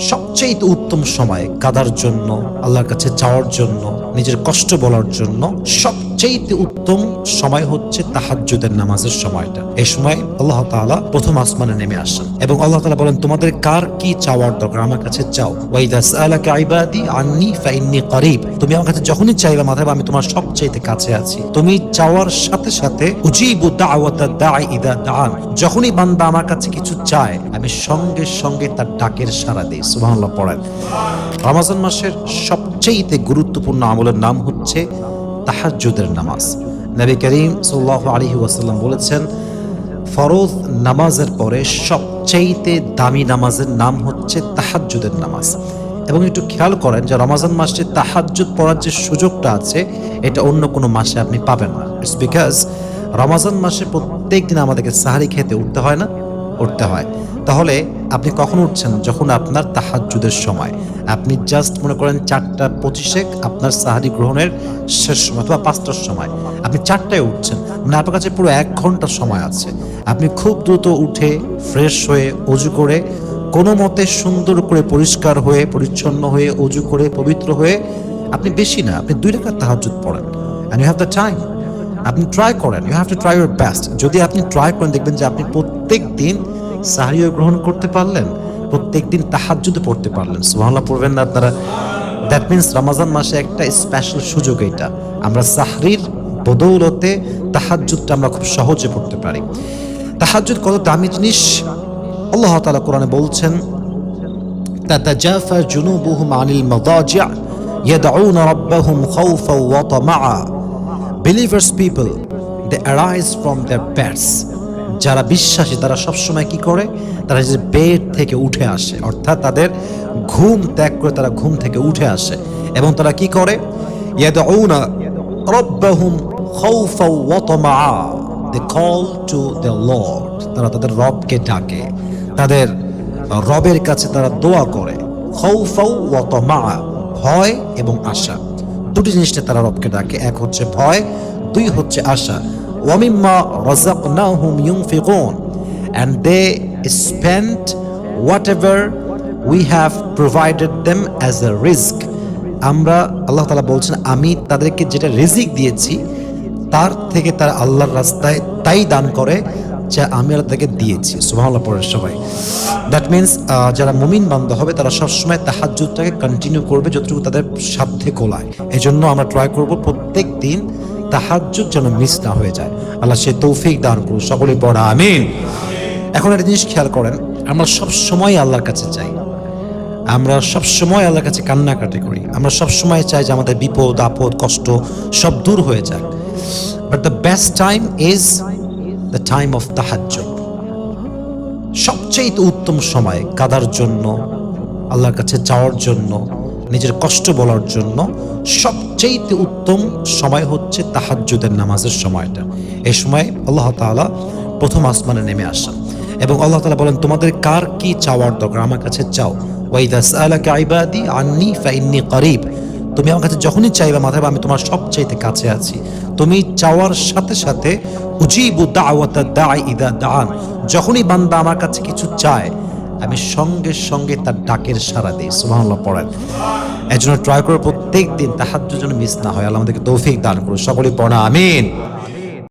সবচেয়ে উত্তম সময় কাদার জন্য আল্লাহর কাছে চাওয়ার জন্য নিজের কষ্ট বলার জন্য সবচেয়ে উত্তম সময় হচ্ছে তাহাজ্জুদের নামাজের সময়টা। এ সময় আল্লাহ তাআলা প্রথম আসমানে নেমে আসেন এবং আল্লাহ তাআলা বলেন, তোমাদের কার কি চাওয়ার দরকার? আমার কাছে চাও। ওয়াইদা সালাকা ইবাদি আন্নি করিব। তুমি আমার কাছে যখনই চাইবে মাথায়, আমি তোমার সবচেয়ে কাছে আছি। তুমি চাওয়ার সাথে সাথে যখনই বান্দা আমার কাছে কিছু চায়, আমি সঙ্গে সঙ্গে তার ডাকের সাড়া দিই। সুবহানাল্লাহ, পড়েন। রমাজান মাসের সবচেয়ে গুরুত্বপূর্ণ আমলের নাম হচ্ছে তাহাজ্জুদের নামাজ। নবী করিম সাল্লাল্লাহু আলাইহি ওয়াসাল্লাম বলেছেন, ফরজ নামাজের পরে সবচাইতে দামি নামাজের নাম হচ্ছে তাহাজ্জুদের নামাজ। এবং একটু খেয়াল করেন যে রমাজান মাসে তাহাজ্জুদ পড়ার যে সুযোগটা আছে, এটা অন্য কোনো মাসে আপনি পাবেন না। ইটস বিকজ রমাজান মাসে প্রত্যেক দিন আমাদেরকে সাহারি খেতে উঠতে হয় না? উঠতে হয়। তাহলে আপনি কখন উঠছেন? যখন আপনার তাহাজ্জুদের সময়। আপনি জাস্ট মনে করেন চারটা পঁচিশে আপনার সাহারি গ্রহণের শেষ সময় অথবা পাঁচটার সময়। আপনি চারটায় উঠছেন। মানে আপনার কাছে পুরো এক ঘণ্টার সময় আছে। আপনি খুব দ্রুত উঠে ফ্রেশ হয়ে অজু করে কোনো মতে সুন্দর করে পরিষ্কার হয়ে, পরিচ্ছন্ন হয়ে অজু করে, পবিত্র হয়ে আপনি বেশি না, আপনি দুই রেখার তাহাজ্জুদ পড়েন। And you have the time আপনি ট্রাই করেন। You have to try your best যদি আপনি ট্রাই করেন, দেখবেন যে আপনি প্রত্যেক দিন সাহারিও গ্রহণ করতে পারলেন প্রত্যেক দিন তাহাজ্জুদে পড়তে পারলেন সুবহানাল্লাহ পড়বেন না আপনারা দ্যাট মিন্স রমাজান মাসে একটা স্পেশাল সুযোগ এটা আমরা সাহরির বদৌলতে তাহাজ্জুদটা আমরা খুব সহজে পড়তে পারি তাহাজ্জুদ কত দামি জিনিস আল্লাহ তাআলা কোরআনে বলছেন تتجافى جنوبهم عن المضاجع يدعون ربهم خوفا وطمعا believers people they arise from their beds যারা বিশ্বাসী, তারা সবসময় কি করে? তারা যে বেড থেকে উঠে আসে, অর্থাৎ তাদের ঘুম ত্যাগ করে তারা ঘুম থেকে উঠে আসে। এবং তারা কি করে? They call to the lord তারা তাদের রবকে ডাকে। তাদের রবের কাছে তারা দোয়া করে। ভয় এবং আশা। দুটি জিনিসটা তারা রবকে ডাকে। এক হচ্ছে ভয়, দুই হচ্ছে আশা। ওয়ামিম্মা রাযাকনাহুম ইউনফিকুন and they spend whatever we have provided them as a risk আমরা আল্লাহ তাআলা বলছেন, আমি তাদেরকে যেটা রিজিক দিয়েছি, তার থেকে তারা আল্লাহর রাস্তায় তাই দান করে যা আমি আল্লাহ তাদেরকে দিয়েছি। সুবহানাল্লাহ পড়ে সবাই। দ্যাট মিন্স যারা মুমিন বান্ধ হবে, তারা সবসময় তাহাজ্জুদটাকে কন্টিনিউ করবে যতটুকু তাদের সাধ্যে কোলায় এই জন্য আমরা ট্রাই করব প্রত্যেক দিন তাহাজ্জুদ যেন মিস না হয়ে যায়। আল্লাহ সে তৌফিক দান করুন সকলে পড়া, আমিন। এখন একটা জিনিস খেয়াল করেন, আমরা সব সময় আল্লাহর কাছে চাই। আমরা সব সময় আল্লাহর কাছে কান্নাকাটি করি। আমরা সব সময় চাই যে আমাদের বিপদ, আপদ, কষ্ট সব দূর হয়ে যাক। But the best time is the time of তাহাজ্জুদ। সবচেয়ে উত্তম সময় কাদার জন্য, আল্লাহর কাছে চাওয়ার জন্য নিজের কষ্ট বলার জন্য সবচেয়ে উত্তম সময় হচ্ছে তাহাজ্জুদের নামাজের সময়টা। এ সময় আল্লাহ তাআলা প্রথম আসমানে নেমে আসেন এবং আল্লাহ তালা বলেন, তোমাদের কার কি চাওয়ার দরকার? আমার কাছে চাও। ওয়াইদা সালাকা ইবাদি আন্নি ফাইন্নি করিব। তুমি আমার কাছে যখনই চাইবে মাথায় আমি তোমার সবচাইতে কাছে আছি। তুমি চাওয়ার সাথে সাথে উজিবু দাওয়াতা দাঈ ইদা দাআন যখনই বান্দা আমার কাছে কিছু চায়, আমি সঙ্গে সঙ্গে তার ডাকের সাড়া দিই। সুবহানাল্লাহ পড়েন। এজন্য ট্রাই করে প্রত্যেক দিন তাহার জন্য মিস না হয়। আল্লাহ আমাদেরকে তৌফিক দান করুন সকলে পড়া, আমিন।